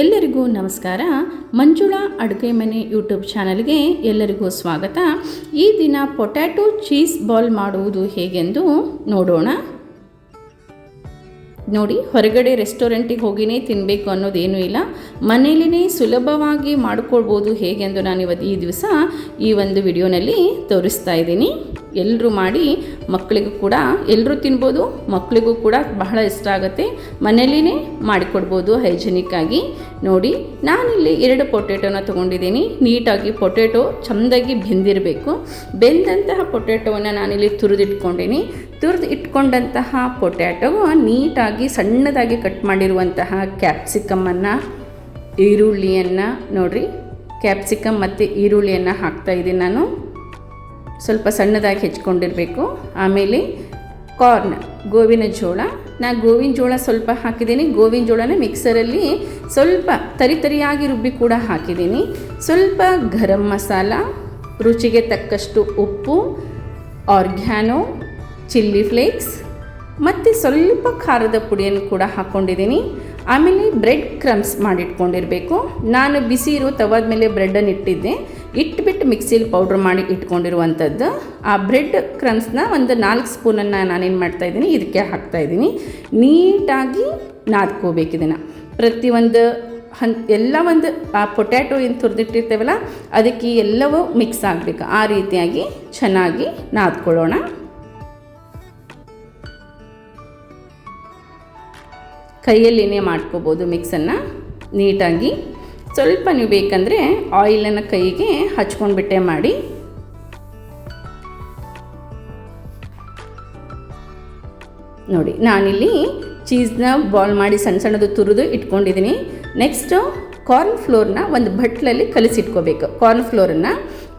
ಎಲ್ಲರಿಗೂ ನಮಸ್ಕಾರ. ಮಂಜುಳಾ ಅಡುಗೆ ಮನೆ ಯೂಟ್ಯೂಬ್ ಚಾನಲ್ಗೆ ಎಲ್ಲರಿಗೂ ಸ್ವಾಗತ. ಈ ದಿನ ಪೊಟ್ಯಾಟೊ ಚೀಸ್ ಬಾಲ್ ಮಾಡುವುದು ಹೇಗೆಂದು ನೋಡೋಣ. ನೋಡಿ, ಹೊರಗಡೆ ರೆಸ್ಟೋರೆಂಟಿಗೆ ಹೋಗಿನೇ ತಿನ್ನಬೇಕು ಅನ್ನೋದೇನೂ ಇಲ್ಲ. ಮನೇಲಿನೇ ಸುಲಭವಾಗಿ ಮಾಡಿಕೊಳ್ಬೋದು ಹೇಗೆಂದು ನಾನು ಇವತ್ತು ಈ ದಿವಸ ಈ ಒಂದು ವಿಡಿಯೋನಲ್ಲಿ ತೋರಿಸ್ತಾ ಇದ್ದೀನಿ. ಎಲ್ಲರೂ ಮಾಡಿ ಮಕ್ಕಳಿಗೂ ಕೂಡ ಎಲ್ಲರೂ ತಿನ್ಬೋದು, ಮಕ್ಕಳಿಗೂ ಕೂಡ ಬಹಳ ಇಷ್ಟ ಆಗುತ್ತೆ. ಮನೆಯಲ್ಲಿನೇ ಮಾಡಿಕೊಡ್ಬೋದು ಹೈಜೆನಿಕ್ ಆಗಿ. ನೋಡಿ, ನಾನಿಲ್ಲಿ ಎರಡು ಪೊಟೆಟೋನ ತೊಗೊಂಡಿದ್ದೀನಿ. ನೀಟಾಗಿ ಪೊಟೆಟೊ ಚೆಂದಾಗಿ ಬೆಂದಿರಬೇಕು. ಬೆಂದಂತಹ ಪೊಟೆಟೋವನ್ನು ನಾನಿಲ್ಲಿ ತುರಿದಿಟ್ಕೊಂಡಿನಿ. ತುರಿದು ಇಟ್ಕೊಂಡಂತಹ ಪೊಟ್ಯಾಟೊ ನೀಟಾಗಿ ಸಣ್ಣದಾಗಿ ಕಟ್ ಮಾಡಿರುವಂತಹ ಕ್ಯಾಪ್ಸಿಕಮ್ಮನ್ನು, ಈರುಳ್ಳಿಯನ್ನು, ನೋಡಿರಿ, ಕ್ಯಾಪ್ಸಿಕಮ್ ಮತ್ತು ಈರುಳ್ಳಿಯನ್ನು ಹಾಕ್ತಾಯಿದ್ದೀನಿ ನಾನು. ಸ್ವಲ್ಪ ಸಣ್ಣದಾಗಿ ಹೆಚ್ಕೊಂಡಿರಬೇಕು. ಆಮೇಲೆ ಕಾರ್ನ್, ಗೋವಿನ ಜೋಳ. ನಾ ಗೋವಿನ ಜೋಳ ಸ್ವಲ್ಪ ಹಾಕಿದ್ದೀನಿ. ಗೋವಿನ ಜೋಳನ ಮಿಕ್ಸರಲ್ಲಿ ಸ್ವಲ್ಪ ತರಿ ತರಿಯಾಗಿ ರುಬ್ಬಿ ಕೂಡ ಹಾಕಿದ್ದೀನಿ. ಸ್ವಲ್ಪ ಗರಂ ಮಸಾಲ, ರುಚಿಗೆ ತಕ್ಕಷ್ಟು ಉಪ್ಪು, ಆರ್ಗ್ಯಾನೋ, ಚಿಲ್ಲಿ ಫ್ಲೇಕ್ಸ್ ಮತ್ತು ಸ್ವಲ್ಪ ಖಾರದ ಪುಡಿಯನ್ನು ಕೂಡ ಹಾಕ್ಕೊಂಡಿದ್ದೀನಿ ಆಮೇಲೆ ಬ್ರೆಡ್ ಕ್ರಮ್ಸ್ ಮಾಡಿಟ್ಕೊಂಡಿರಬೇಕು. ನಾನು ಬಿಸಿ ಇರೋ ತವಾದ ಮೇಲೆ ಬ್ರೆಡ್ಡನ್ನು ಇಟ್ಟಿದ್ದೆ. ಇಟ್ಬಿಟ್ಟು ಮಿಕ್ಸಿಲಿ ಪೌಡ್ರ್ ಮಾಡಿ ಇಟ್ಕೊಂಡಿರುವಂಥದ್ದು. ಆ ಬ್ರೆಡ್ ಕ್ರಮ್ಸ್ನ ಒಂದು ನಾಲ್ಕು ಸ್ಪೂನನ್ನು ನಾನೇನು ಮಾಡ್ತಾಯಿದ್ದೀನಿ ಇದಕ್ಕೆ ಹಾಕ್ತಾಯಿದ್ದೀನಿ ನೀಟಾಗಿ ನಾದ್ಕೋಬೇಕು ಇದನ್ನು. ಪ್ರತಿಯೊಂದು ಹನ್, ಎಲ್ಲ ಒಂದು, ಆ ಪೊಟ್ಯಾಟೊ ಏನು ತುರಿದಿಟ್ಟಿರ್ತೇವಲ್ಲ, ಅದಕ್ಕೆ ಎಲ್ಲವೂ ಮಿಕ್ಸ್ ಆಗಬೇಕು. ಆ ರೀತಿಯಾಗಿ ಚೆನ್ನಾಗಿ ನಾದ್ಕೊಳ್ಳೋಣ. ಕೈಯಲ್ಲಿನೇ ಮಾಡ್ಕೋಬೋದು ಮಿಕ್ಸನ್ನು ನೀಟಾಗಿ. ಸ್ವಲ್ಪ ನೀವು ಬೇಕಂದರೆ ಆಯಿಲನ್ನು ಕೈಗೆ ಹಚ್ಕೊಂಡ್ಬಿಟ್ಟೆ ಮಾಡಿ. ನೋಡಿ, ನಾನಿಲ್ಲಿ ಚೀಸ್ನ ಬಾಲ್ ಮಾಡಿ ಸಣ್ಣ ಸಣ್ಣದು ತುರಿದು ಇಟ್ಕೊಂಡಿದ್ದೀನಿ. ನೆಕ್ಸ್ಟು ಕಾರ್ನ್ ಫ್ಲೋರ್ನ ಒಂದು ಬಟ್ಲಲ್ಲಿ ಕಲಸಿಟ್ಕೋಬೇಕು. ಕಾರ್ನ್ ಫ್ಲೋರನ್ನು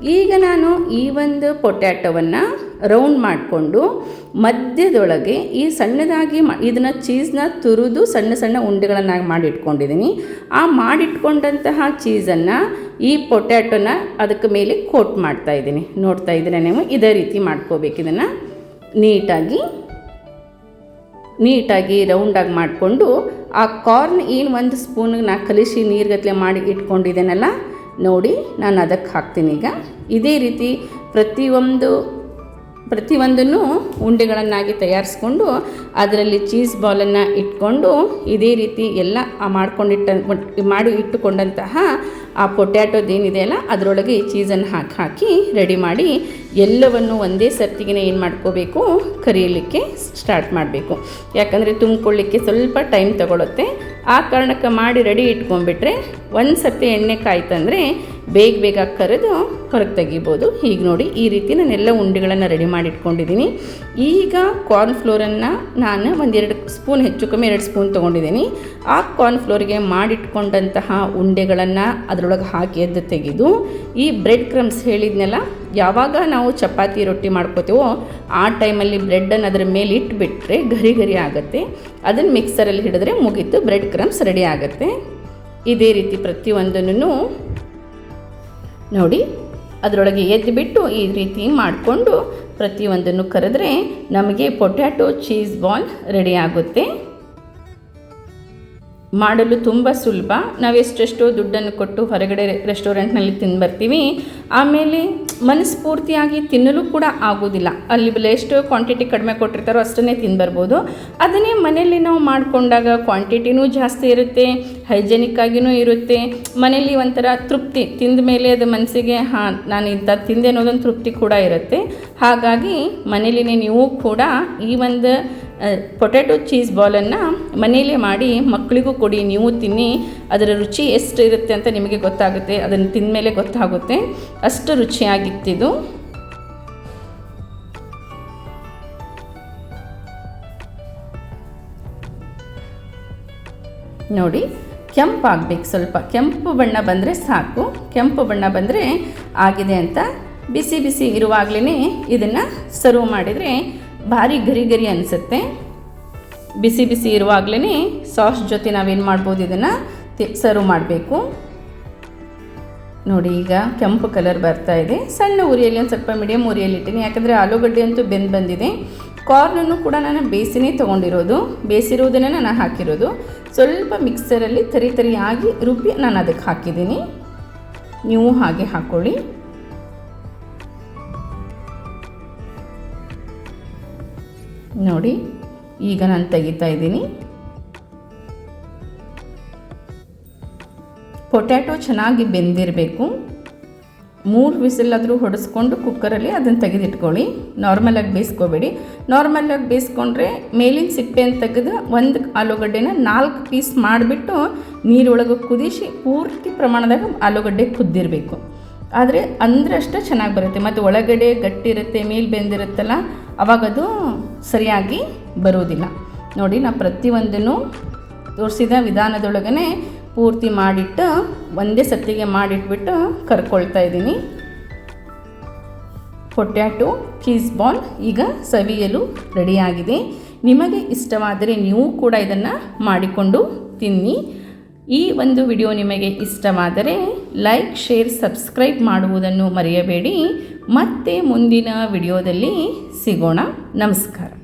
ಈಗ ನಾನು ಈ ಒಂದು ಪೊಟ್ಯಾಟೋವನ್ನು ರೌಂಡ್ ಮಾಡಿಕೊಂಡು ಮಧ್ಯದೊಳಗೆ ಈ ಸಣ್ಣದಾಗಿ ಮ, ಇದನ್ನು ಚೀಸ್ನ ತುರಿದು ಸಣ್ಣ ಸಣ್ಣ ಉಂಡೆಗಳನ್ನಾಗಿ ಮಾಡಿಟ್ಕೊಂಡಿದ್ದೀನಿ ಆ ಮಾಡಿಟ್ಕೊಂಡಂತಹ ಚೀಸನ್ನು ಈ ಪೊಟ್ಯಾಟೋನ ಅದಕ್ಕೆ ಮೇಲೆ ಕೋಟ್ ಮಾಡ್ತಾ ಇದ್ದೀನಿ. ನೋಡ್ತಾ ಇದ್ದೀನಿ ನೀವು? ಇದೇ ರೀತಿ ಮಾಡ್ಕೋಬೇಕು ಇದನ್ನು. ನೀಟಾಗಿ ನೀಟಾಗಿ ರೌಂಡಾಗಿ ಮಾಡಿಕೊಂಡು ಆ ಕಾರ್ನ್ ಏನು ಒಂದು ಸ್ಪೂನಿಗೆ ನಾ ಕಲಿಸಿ ನೀರುಗತ್ಲೆ ಮಾಡಿ ಇಟ್ಕೊಂಡಿದ್ದೇನಲ್ಲ ನೋಡಿ ನಾನು ಅದಕ್ಕೆ ಹಾಕ್ತೀನಿ ಈಗ. ಇದೇ ರೀತಿ ಪ್ರತಿಯೊಂದು, ಪ್ರತಿಯೊಂದನ್ನು ಉಂಡೆಗಳನ್ನಾಗಿ ತಯಾರಿಸ್ಕೊಂಡು ಅದರಲ್ಲಿ ಚೀಸ್ ಬಾಲನ್ನು ಇಟ್ಕೊಂಡು ಇದೇ ರೀತಿ ಎಲ್ಲ ಆ ಮಾಡ್ಕೊಂಡಿಟ್ಟ, ಮಾಡಿ ಇಟ್ಟುಕೊಂಡಂತಹ ಆ ಪೊಟ್ಯಾಟೋದೇನಿದೆಯಲ್ಲ ಅದರೊಳಗೆ ಈ ಚೀಸನ್ನು ಹಾಕಿ ಹಾಕಿ ರೆಡಿ ಮಾಡಿ ಎಲ್ಲವನ್ನು ಒಂದೇ ಸರ್ತಿಗೆ ಏನು ಮಾಡ್ಕೋಬೇಕು ಕರಿಯಲಿಕ್ಕೆ ಸ್ಟಾರ್ಟ್ ಮಾಡಬೇಕು. ಯಾಕಂದರೆ ತುಂಬಿಕೊಳ್ಳಿಕ್ಕೆ ಸ್ವಲ್ಪ ಟೈಮ್ ತಗೊಳುತ್ತೆ. ಆ ಕಾರಣಕ್ಕೆ ಮಾಡಿ ರೆಡಿ ಇಟ್ಕೊಂಡ್ಬಿಟ್ರೆ ಒಂದು ಸರ್ತಿ ಎಣ್ಣೆ ಕಾಯ್ತಂದರೆ ಬೇಗ ಬೇಗ ಕರೆದು ಹೊರಗೆ ತೆಗಿಬೋದು. ಹೀಗೆ ನೋಡಿ ಈ ರೀತಿ ನಾನೆಲ್ಲ ಉಂಡೆಗಳನ್ನು ರೆಡಿ ಮಾಡಿಟ್ಕೊಂಡಿದ್ದೀನಿ. ಈಗ ಕಾರ್ನ್ ಫ್ಲೋರನ್ನು ನಾನು ಒಂದೆರಡು ಸ್ಪೂನ್ ಹೆಚ್ಚು ಕಮ್ಮಿ ಎರಡು ಸ್ಪೂನ್ ತೊಗೊಂಡಿದ್ದೀನಿ. ಆ ಕಾರ್ನ್ ಫ್ಲೋರಿಗೆ ಮಾಡಿಟ್ಕೊಂಡಂತಹ ಉಂಡೆಗಳನ್ನು ಅದರೊಳಗೆ ಹಾಕಿ ಎದ್ದು ತೆಗೆದು, ಈ ಬ್ರೆಡ್ ಕ್ರಮ್ಸ್ ಹೇಳಿದ್ನೆಲ್ಲ, ಯಾವಾಗ ನಾವು ಚಪಾತಿ ರೊಟ್ಟಿ ಮಾಡ್ಕೋತೀವೋ ಆ ಟೈಮಲ್ಲಿ ಬ್ರೆಡ್ಡನ್ನು ಅದರ ಮೇಲೆ ಇಟ್ಬಿಟ್ರೆ ಗರಿ ಗರಿ ಆಗುತ್ತೆ. ಅದನ್ನು ಮಿಕ್ಸರಲ್ಲಿ ಹಿಡಿದ್ರೆ ಮುಗೀತು ಬ್ರೆಡ್ ಕ್ರಮ್ಸ್ ರೆಡಿ ಆಗುತ್ತೆ. ಇದೇ ರೀತಿ ಪ್ರತಿಯೊಂದನ್ನು ನೋಡಿ ಅದರೊಳಗೆ ಎದ್ದುಬಿಟ್ಟು ಈ ರೀತಿ ಮಾಡಿಕೊಂಡು ಪ್ರತಿಯೊಂದನ್ನು ಕರೆದ್ರೆ ನಮಗೆ ಪೊಟ್ಯಾಟೊ ಚೀಸ್ ಬಾಲ್ ರೆಡಿ ಆಗುತ್ತೆ. ಮಾಡಲು ತುಂಬ ಸುಲಭ. ನಾವು ಎಷ್ಟೆಷ್ಟೋ ದುಡ್ಡನ್ನು ಕೊಟ್ಟು ಹೊರಗಡೆ ರೆಸ್ಟೋರೆಂಟ್ನಲ್ಲಿ ತಿಂದು ಬರ್ತೀವಿ. ಆಮೇಲೆ ಮನಸ್ಫೂರ್ತಿಯಾಗಿ ತಿನ್ನಲು ಕೂಡ ಆಗೋದಿಲ್ಲ. ಅಲ್ಲಿ ಎಷ್ಟು ಕ್ವಾಂಟಿಟಿ ಕಡಿಮೆ ಕೊಟ್ಟಿರ್ತಾರೋ ಅಷ್ಟನ್ನೇ ತಿಂದು ಬರ್ಬೋದು. ಅದನ್ನೇ ಮನೆಯಲ್ಲಿ ನಾವು ಮಾಡಿಕೊಂಡಾಗ ಕ್ವಾಂಟಿಟಿನೂ ಜಾಸ್ತಿ ಇರುತ್ತೆ ಹೈಜೆನಿಕ್ ಆಗಿಯೂ ಇರುತ್ತೆ. ಮನೆಯಲ್ಲಿ ಒಂಥರ ತೃಪ್ತಿ, ತಿಂದ ಮೇಲೆ ಅದು ಮನಸ್ಸಿಗೆ, ಹಾಂ, ನಾನು ಇಂಥ ತಿಂದೆ ಅನ್ನೋದೊಂದು ತೃಪ್ತಿ ಕೂಡ ಇರುತ್ತೆ. ಹಾಗಾಗಿ ಮನೇಲಿನೇ ನೀವು ಕೂಡ ಈ ಒಂದು ಪೊಟ್ಯಾಟೊ ಚೀಸ್ ಬಾಲನ್ನು ಮನೆಯಲ್ಲೇ ಮಾಡಿ ಮಕ್ಕಳಿಗೂ ಕೊಡಿ, ನೀವು ತಿನ್ನಿ, ಅದರ ರುಚಿ ಎಷ್ಟು ಇರುತ್ತೆ ಅಂತ ನಿಮಗೆ ಗೊತ್ತಾಗುತ್ತೆ, ಅದನ್ನು ತಿಂದಮೇಲೆ ಗೊತ್ತಾಗುತ್ತೆ. ಅಷ್ಟು ರುಚಿಯಾಗಿತ್ತಿದು. ನೋಡಿ, ಕೆಂಪಾಗಬೇಕು ಸ್ವಲ್ಪ. ಕೆಂಪು ಬಣ್ಣ ಬಂದರೆ ಸಾಕು. ಕೆಂಪು ಬಣ್ಣ ಬಂದರೆ ಆಗಿದೆ ಅಂತ. ಬಿಸಿ ಬಿಸಿ ಇರುವಾಗಲೇ ಇದನ್ನು ಸರ್ವ್ ಮಾಡಿದರೆ ಭಾರಿ ಗರಿ ಗರಿ ಅನಿಸುತ್ತೆ. ಬಿಸಿ ಬಿಸಿ ಇರುವಾಗಲೇ ಸಾಸ್ ಜೊತೆ ನಾವೇನು ಮಾಡ್ಬೋದು ಇದನ್ನು ಸರ್ವ್ ಮಾಡಬೇಕು. ನೋಡಿ ಈಗ ಕೆಂಪು ಕಲರ್ ಬರ್ತಾ ಇದೆ. ಸಣ್ಣ ಉರಿಯಲ್ಲಿ ಒಂದು ಸ್ವಲ್ಪ ಮೀಡಿಯಮ್ ಉರಿಯಲ್ಲಿ ಇಟ್ಟಿನಿ. ಯಾಕಂದರೆ ಆಲೂಗಡ್ಡೆ ಅಂತೂ ಬೆಂದು ಬಂದಿದೆ. ಕಾರ್ನನ್ನು ಕೂಡ ನಾನು ಬೇಯಿಸಿನೇ ತೊಗೊಂಡಿರೋದು. ಬೇಯಿಸಿರುವುದನ್ನು ನಾನು ಹಾಕಿರೋದು. ಸ್ವಲ್ಪ ಮಿಕ್ಸರಲ್ಲಿ ತರಿ ತರಿಯಾಗಿ ರುಬ್ಬಿ ನಾನು ಅದಕ್ಕೆ ಹಾಕಿದ್ದೀನಿ. ನೀವು ಹಾಗೆ ಹಾಕ್ಕೊಳ್ಳಿ ನೋಡಿ, ಈಗ ನಾನು ತೆಗಿತಾ ಇದ್ದೀನಿ. ಪೊಟ್ಯಾಟೊ ಚೆನ್ನಾಗಿ ಬೆಂದಿರಬೇಕು. ಮೂರು ವಿಸಿಲಾದರೂ ಹೊಡೆಸ್ಕೊಂಡು ಕುಕ್ಕರಲ್ಲಿ ಅದನ್ನು ತೆಗೆದಿಟ್ಕೊಳ್ಳಿ. ನಾರ್ಮಲಾಗಿ ಬೇಯಿಸ್ಕೋಬೇಡಿ. ನಾರ್ಮಲಾಗಿ ಬೇಯಿಸ್ಕೊಂಡ್ರೆ ಮೇಲಿನ ಸಿಪ್ಪೆಯನ್ನು ತೆಗೆದು ಒಂದು ಆಲೂಗಡ್ಡೆನ ನಾಲ್ಕು ಪೀಸ್ ಮಾಡಿಬಿಟ್ಟು ನೀರೊಳಗೆ ಕುದಿಸಿ ಪೂರ್ತಿ ಪ್ರಮಾಣದಾಗ ಆಲೂಗಡ್ಡೆ ಕುದ್ದಿರಬೇಕು. ಆದರೆ ಅಂದರೆ ಅಷ್ಟೇ ಚೆನ್ನಾಗಿ ಬರುತ್ತೆ. ಮತ್ತು ಒಳಗಡೆ ಗಟ್ಟಿರುತ್ತೆ, ಮೇಲೆ ಬೆಂದಿರುತ್ತಲ್ಲ ಅವಾಗದು ಸರಿಯಾಗಿ ಬರೋದಿಲ್ಲ ನೋಡಿ, ನಾ ಪ್ರತಿಯೊಂದನ್ನು ತೋರಿಸಿದ ವಿಧಾನದೊಳಗನೆ ಪೂರ್ತಿ ಮಾಡಿಟ್ಟು, ಒಂದೇ ಸತ್ತಿಗೆ ಮಾಡಿಟ್ಬಿಟ್ಟು ಕರ್ಕೊಳ್ತಾ ಇದ್ದೀನಿ. ಪೊಟ್ಯಾಟೊ, ಚೀಸ್ ಬಾಲ್ ಈಗ ಸವಿಯಲು ರೆಡಿಯಾಗಿದೆ. ನಿಮಗೆ ಇಷ್ಟವಾದರೆ ನೀವು ಕೂಡ ಇದನ್ನು ಮಾಡಿಕೊಂಡು ತಿನ್ನಿ. ಈ ಒಂದು ವಿಡಿಯೋ ನಿಮಗೆ ಇಷ್ಟವಾದರೆ ಲೈಕ್, ಶೇರ್, ಸಬ್ಸ್ಕ್ರೈಬ್ ಮಾಡುವುದನ್ನು ಮರೆಯಬೇಡಿ. ಮತ್ತೆ ಮುಂದಿನ ವಿಡಿಯೋದಲ್ಲಿ ಸಿಗೋಣ. ನಮಸ್ಕಾರ.